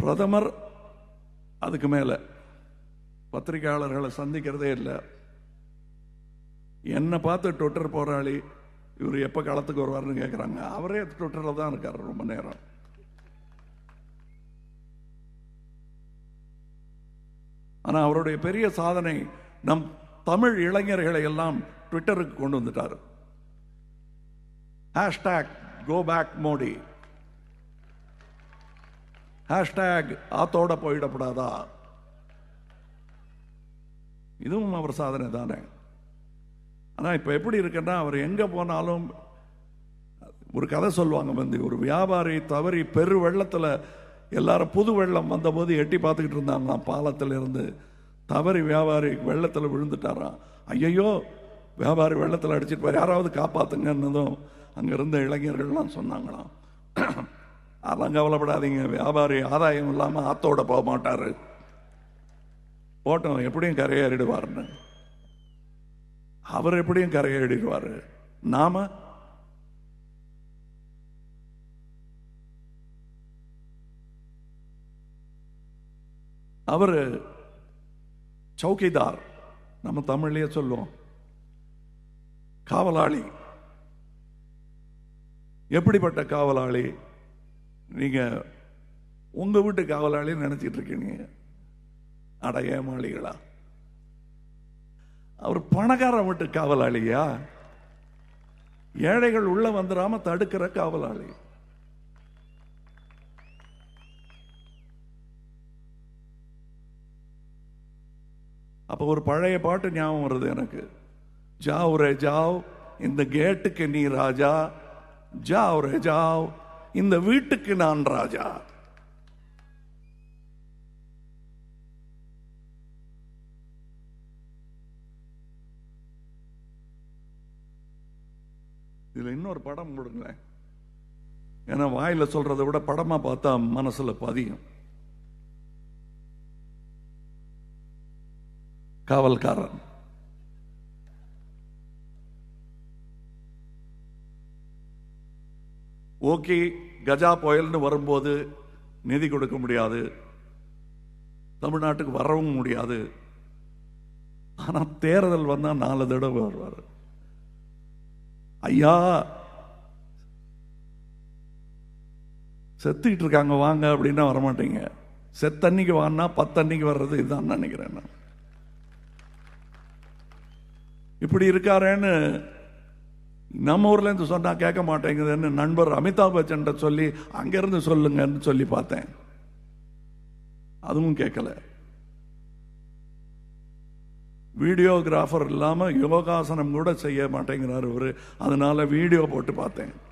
பிரதமர் அதுக்கு மேலே பத்திரிகையாளர்களை சந்திக்கிறதே இல்லை. என்னை பார்த்து ட்விட்டர் போராளி இவர் எப்போ களத்துக்கு வருவார்னு கேட்குறாங்க அவரே ட்விட்டரில் தான் இருக்கார் ரொம்ப நேரம். ஆனால் அவருடைய பெரிய சாதனை நம் தமிழ் இளைஞர்களை எல்லாம் ட்விட்டருக்கு கொண்டு வந்துட்டார். Hashtag go back Modi hashtag ஆத்தோட போயிடப்படாதா? இதுவும் அவர் சாதனை தானே. ஆனால் இப்போ எப்படி இருக்குன்னா அவர் எங்கே போனாலும் ஒரு கதை சொல்லுவாங்க வந்து ஒரு வியாபாரி தவறி பெரு வெள்ளத்தில் எல்லாரும் புது வெள்ளம் வந்தபோது எட்டி பார்த்துக்கிட்டு இருந்தாங்களாம் பாலத்தில் இருந்து தவறி வியாபாரி வெள்ளத்தில் விழுந்துட்டாராம். ஐயையோ வியாபாரி வெள்ளத்தில் அடிச்சிட்டு போய் யாராவது காப்பாத்துங்கன்னதும் அங்கே இருந்த இளைஞர்கள்லாம் சொன்னாங்களாம். அதெல்லாம் கவலைப்படாதீங்க. வியாபாரி ஆதாயம் இல்லாமல் ஆத்தோட போக மாட்டார். ஓட்டம் எப்படியும் கரையேறிடுவார்னு. அவர் எப்படியும் கரையேறிடுவார். நாம அவர் சௌக்கிதார் நம்ம தமிழ்லேயே சொல்லுவோம். காவலாளி. எப்படிப்பட்ட காவலாளி? நீங்கள் உங்கள் வீட்டு காவலாளின்னு நினச்சிட்டு இருக்கீங்க. அட ஏமாளிகளா அவர் பணக்கார வீட்டு காவலாளியா? ஏழைகள் உள்ள வந்துடாம தடுக்கிற காவலாளி. அப்போ ஒரு பழைய பாட்டு ஞாபகம் வருது எனக்கு. ஜாவ் ரே ஜாவ் இந்த கேட்டுக்கு நீ ராஜா. ஜாவ் ரே ஜாவ் இந்த வீட்டுக்கு நான் ராஜா. இதுல இன்னொரு படம் கொடுங்களேன். ஏன்னா வாயில சொல்றதை விட படமா பார்த்தா மனசுல பதியும். காவல்காரன். ஓகே கஜா புயல்னு வரும்போது நிதி கொடுக்க முடியாது. தமிழ்நாட்டுக்கு வரவும் முடியாது. ஆனால் தேர்தல் வந்தால் நாலு தடவை வருவார். ஐயா செத்துக்கிட்டு இருக்காங்க வாங்க அப்படின்னா வரமாட்டீங்க. செத்தன்னைக்கு வாங்கினா பத்தன்னைக்கு வர்றது இதுதான் நினைக்கிறேன் நான். இப்படி இருக்காரேன்னு நம்ம ஊர்ல இருந்து சொன்னா கேட்க மாட்டேங்குதுன்னு நண்பர் அமிதாப் பச்சன் சொல்லி அங்கிருந்து சொல்லுங்கன்னு சொல்லி பார்த்தேன். அதுவும் கேட்கல. வீடியோகிராஃபர் இல்லாமல் யோகாசனம் கூட செய்ய மாட்டேங்கிறார் இவர். அதனால வீடியோ போட்டு பார்த்தேன்.